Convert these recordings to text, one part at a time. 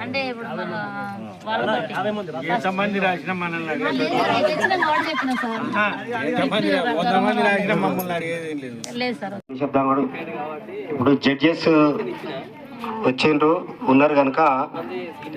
అంటే ఎంతమంది రాసిన మనల్ని ఎంతమంది రాసిన మమ్మల్ని అడిగేది లేదు సార్ కూడా ఇప్పుడు జడ్జెస్ uh, వచ్చిండ్రు. ఉన్నారు కనుక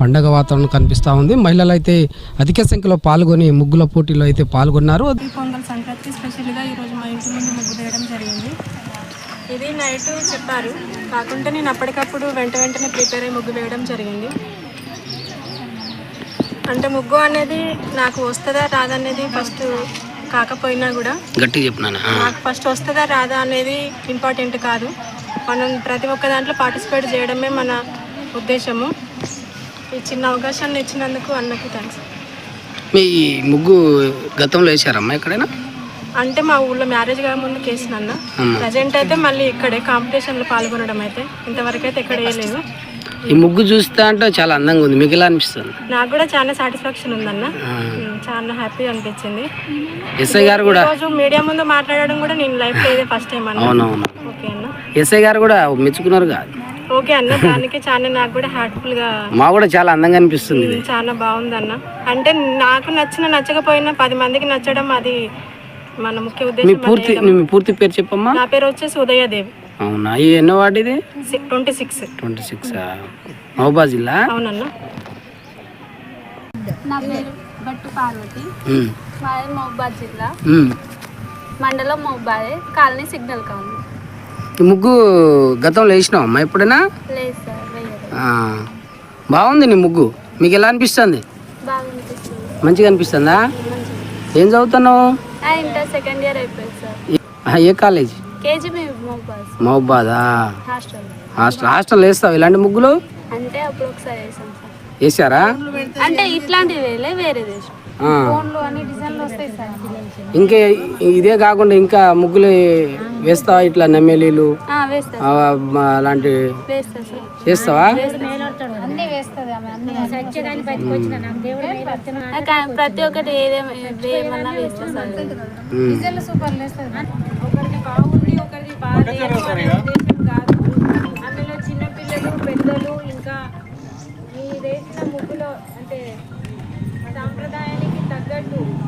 పండగ వాతావరణం కనిపిస్తూ ఉంది. మహిళలు అయితే అధిక సంఖ్యలో పాల్గొని ముగ్గుల పోటీలో అయితే పాల్గొన్నారు. పొంగల్ సంక్రాంతి స్పెషల్గా ఈరోజు మా ఇంటి ముందు ముగ్గు వేయడం జరిగింది. ఇది నైట్ చెప్పారు. కాకుంటే నేను అప్పటికప్పుడు వెంట వెంటనే ప్రిపేర్ అయ్యి ముగ్గు వేయడం జరిగింది. అంటే ముగ్గు అనేది నాకు వస్తుందా రాదా అనేది ఫస్ట్ కాకపోయినా కూడా గట్టిగా చెప్పినాను? నాకు ఫస్ట్ వస్తుందా రాదా అనేది ఇంపార్టెంట్ కాదు. మనం ప్రతి ఒక్క దాంట్లో పార్టిసిపేట్ చేయడమే మన ఉద్దేశము. ఈ చిన్న అవకాశాన్ని ఇచ్చినందుకు అన్నకి థ్యాంక్స్ మీ ముగ్గు గతంలో వేసారమ్మా ఎక్కడైనా? అంటే మా ఊళ్ళో మ్యారేజ్ కాక ముందు కేసు అన్న. ప్రజెంట్ అయితే మళ్ళీ ఇక్కడే కాంపిటీషన్లో పాల్గొనడం అయితే ఇంతవరకు అయితే ఎక్కడ వేయలేదు. ఈ ముగ్గు చూస్తే అంటే చాలా అందంగా ఉంది. మీకు ఎలా అనిపిస్తుంది? నాకు కూడా చాలా సాటిస్ఫాక్షన్ ఉందన్న. చాలా హ్యాపీ అనిపించింది. ఎస్ఐ గారు కూడా? రోజు మీడియా ముందు మాట్లాడడం కూడా నేను లైఫ్లో ఇదే ఫస్ట్ టైం అన్న. అవునవును. ఓకే అన్న. ఎస్ఐ గారు కూడా మెచ్చుకున్నారు కాదు. ఓకే అన్న దానికి చాలా నాకు కూడా హార్ట్ఫుల్గా మా కూడా చాలా అందంగా అనిపిస్తుంది ఇది. చాలా బాగుంది అన్న. అంటే నాకు నచ్చిన నచ్చకపోయినా పది మందికి నచ్చడం అది మన ముఖ్య మీ ఉద్దేశం పూర్తి మీ పూర్తి పేరు చెప్పమ్మా? నా పేరు వచ్చేసి ఉదయదేవి. అవునా? ఈ ఎన్నో వార్డు ఇది? Twenty six twenty six Mahabubabad జిల్లా? అవునన్నా నా పేరు భట్టు పార్వతి. ఉమ్, మాది మహబాద్ జిల్లా. ఉమ్. మండలం మహబాదే కాలనీ సిగ్నల్ కాలనీ ఈ ముగ్గు గతంలో వేసినావు అమ్మా ఎప్పుడైనా? బాగుంది నీ ముగ్గు. మీకు ఎలా అనిపిస్తుంది? మంచిగా అనిపిస్తుందా? ఏం చదువుతున్నావు? ఏ కాలేజ్? మహబాద్ హాస్టల్. హాస్టల్ వేస్తావు ఇలాంటి ముగ్గులు? వేసారా? అంటే ఇట్లాంటివి వేరే ఇంకే ఇదే కాకుండా ఇంకా ముగ్గులు వేస్తావా ఇట్లా నమ్మేలీలు ఆ, వేస్తా. ఆ, మ- అలాంటి వేస్తా సార్. చేస్తావా? ప్రతి ఒక్కటి అందులో చిన్నపిల్లలు పెద్దలు ఇంకా మీ వేసిన ముగ్గులో అంటే సాంప్రదాయానికి compared to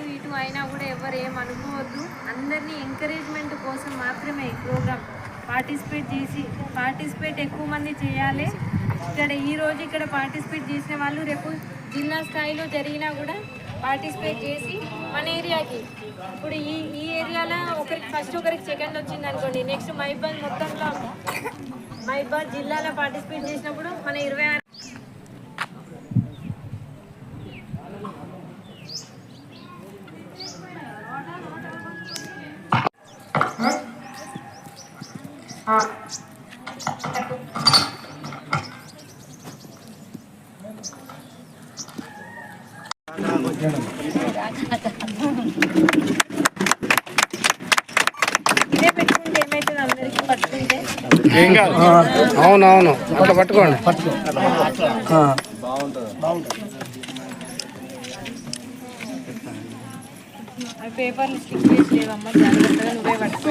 అటు ఇటు అయినా కూడా ఎవరు ఏం అనుకోవద్దు. అందరినీ ఎంకరేజ్మెంట్ కోసం మాత్రమే ఈ ప్రోగ్రామ్ పార్టిసిపేట్ చేసి పార్టిసిపేట్ ఎక్కువ మంది చేయాలి. ఇక్కడ ఈ రోజు ఇక్కడ పార్టిసిపేట్ చేసిన వాళ్ళు రేపు జిల్లా స్థాయిలో జరిగినా కూడా పార్టిసిపేట్ చేసి మన ఏరియాకి. ఇప్పుడు ఈ ఈ ఏరియాలో ఒకరికి ఫస్ట్ ఒకరికి సెకండ్ వచ్చింది అనుకోండి. నెక్స్ట్ మైబాద్ మొత్తంలో మైబాద్ జిల్లాలో పార్టిసిపేట్ చేసినప్పుడు మన ఇరవై అవునవును. అట్లా పట్టుకోండి. పేపర్లు స్టిక్ చేసి లేవమ్మా జాగ్రత్తగా నువ్వే పట్టుకో.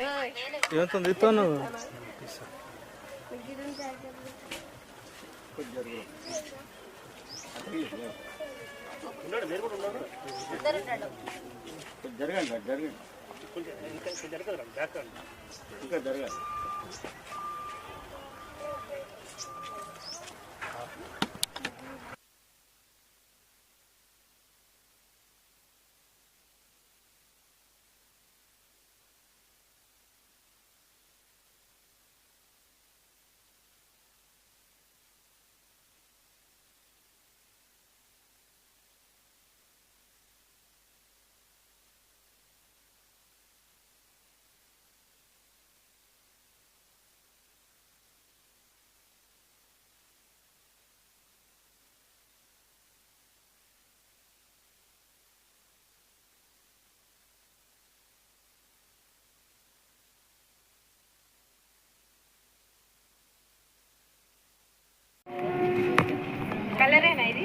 ఏమవుతుంది ఇస్తాను జరగండి జరగండి ఇంకా జరగాలి కలరేనా ఇది